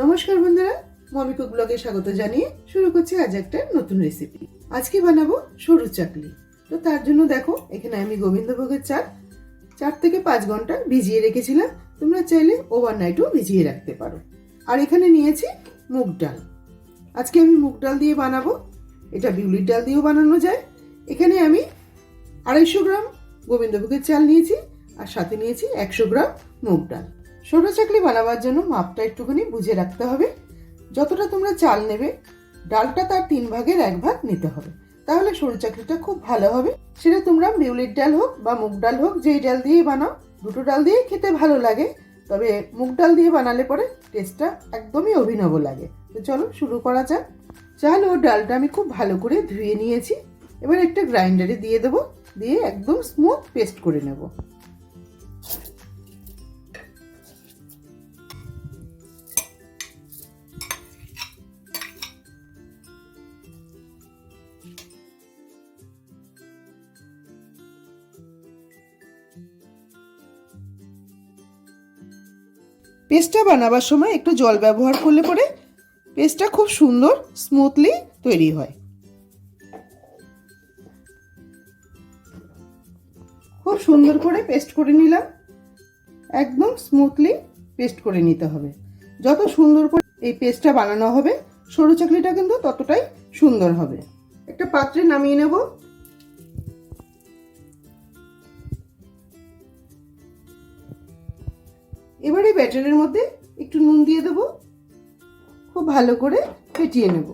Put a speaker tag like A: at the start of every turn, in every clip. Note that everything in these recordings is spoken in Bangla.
A: নমস্কার বন্ধুরা মমি ব্লগে স্বাগত জানিয়ে শুরু করছি আজ একটা নতুন রেসিপি আজকে বানাবো সরু চাকলি তো তার জন্য দেখো, এখানে আমি গোবিন্দভোগের চাল চার থেকে পাঁচ ঘণ্টা ভিজিয়ে রেখেছিলাম। তোমরা চাইলে ওভারনাইটও ভিজিয়ে রাখতে পারো। আর এখানে নিয়েছি মুগ ডাল। আজকে আমি মুগ ডাল দিয়ে বানাবো। এটা বিউলির ডাল দিয়েও বানানো যায়। এখানে আমি আড়াইশো গ্রাম গোবিন্দভোগের চাল নিয়েছি, আর সাথে নিয়েছি একশো গ্রাম মুগ ডাল। সরু চাকলি বানাবার জন্য মাপটা একটুখানি বুঝে রাখতে হবে। যতটা তোমরা চাল নেবে, ডালটা তার তিন ভাগের এক ভাগ নিতে হবে। তাহলে সরু চাকলিটা খুব ভালো হবে। সেটা তোমরা বিউলির ডাল হোক বা মুগ ডাল হোক, যেই ডাল দিয়ে বানাও, দুটো ডাল দিয়ে খেতে ভালো লাগে। তবে মুগ ডাল দিয়ে বানালে পরে টেস্টটা একদমই অভিনব লাগে। তো চলো শুরু করা যাক। চাল ও ডালটা আমি খুব ভালো করে ধুয়ে নিয়েছি। এবার একটা গ্রাইন্ডারে দিয়ে দেবো। দিয়ে একদম স্মুথ পেস্ট করে নেব। পেস্টটা বানাবার সময় একটু জল ব্যবহার করলে পরে পেস্টটা খুব সুন্দর স্মুথলি তৈরি হয়। খুব সুন্দর করে পেস্ট করে নিলাম। একদম স্মুথলি পেস্ট করে নিতে হবে। যত সুন্দর করে এই পেস্টটা বানানো হবে, সরু চাকলিটা কিন্তু ততটাই সুন্দর হবে। একটা পাত্রে নামিয়ে নেব। এবারে ব্যাটারের মধ্যে একটু নুন দিয়ে দেব। খুব ভালো করে ফেটিয়ে নেব।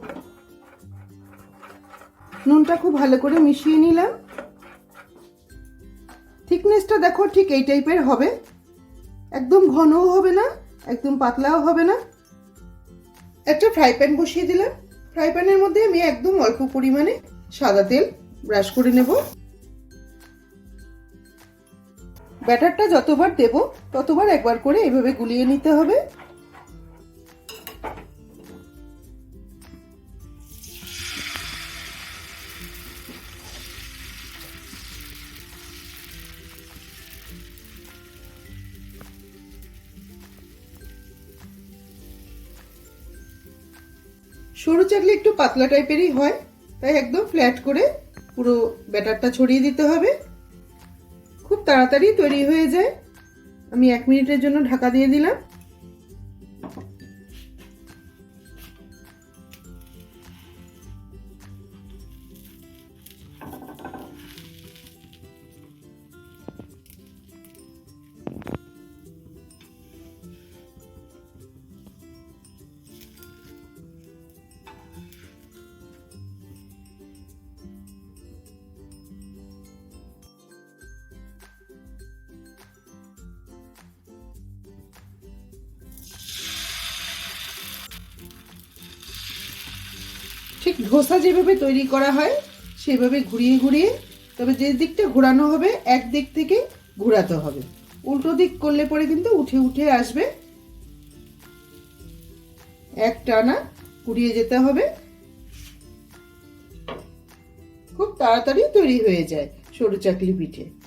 A: নুনটা খুব ভালো করে মিশিয়ে নিলাম। থিকনেসটা দেখো ঠিক এই টাইপের হবে। একদম ঘনও হবে না, একদম পাতলাও হবে না। একটা ফ্রাই প্যান বসিয়ে দিলাম। ফ্রাই প্যানের মধ্যে আমি একদম অল্প পরিমাণে সাদা তেল ব্রাশ করে নেব। ব্যাটারটা যতবার দেব, ততবার একবার করে এভাবে গুলিয়ে নিতে হবে। সরু চাকলি একটু পাতলা টাইপেরই হয়, তাই একদম ফ্ল্যাট করে পুরো ব্যাটারটা ছড়িয়ে দিতে হবে। তাড়াতাড়ি তৈরি হয়ে যায়। আমি এক মিনিটের জন্য ঢাকা দিয়ে দিলাম। ঠিক ধোসা যেভাবে তৈরি করা হয়, সেভাবে ঘুরিয়ে ঘুরিয়ে, তবে যে দিকটা ঘোরানো হবে, এক দিক থেকে ঘোরাতে হবে। উল্টো দিক করলে পরে কিন্তু উঠে উঠে আসবে। এক টানা ঘুরিয়ে যেতে হবে। খুব তাড়াতাড়ি তৈরি হয়ে যায় সরু চাকলি পিঠে।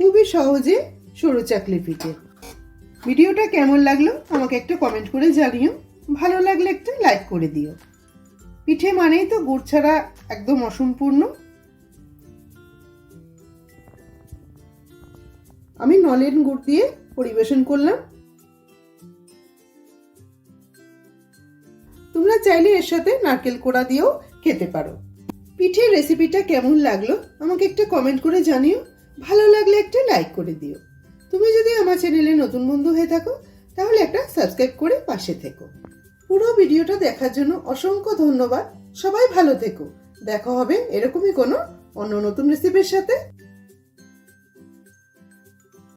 A: খুবই সহজে সরু চাকলি পিঠে ভিডিওটা কেমন লাগল আমাকে একটা কমেন্ট করে জানিও। ভালো লাগলে একটা লাইক করে দিও। পিঠে মানেই তো গুড় ছাড়া একদম অসম্পূর্ণ। আমি নলেন গুড় দিয়ে পরিবেশন করলাম। তোমরা চাইলে এর সাথে নারকেল কোড়া দিয়েও খেতে পারো। পিঠের রেসিপিটা কেমন লাগল আমাকে একটা কমেন্ট করে জানিও। ভালো লাগলে একটা লাইক করে দিও। তুমি যদি আমার চ্যানেলে নতুন বন্ধু হয়ে থাকো, তাহলে একটা সাবস্ক্রাইব করে পাশে থেকো। পুরো ভিডিওটা দেখার জন্য অসংখ্য ধন্যবাদ। সবাই ভালো থেকো। দেখা হবে এরকমই কোনো অন্য নতুন রেসিপির সাথে।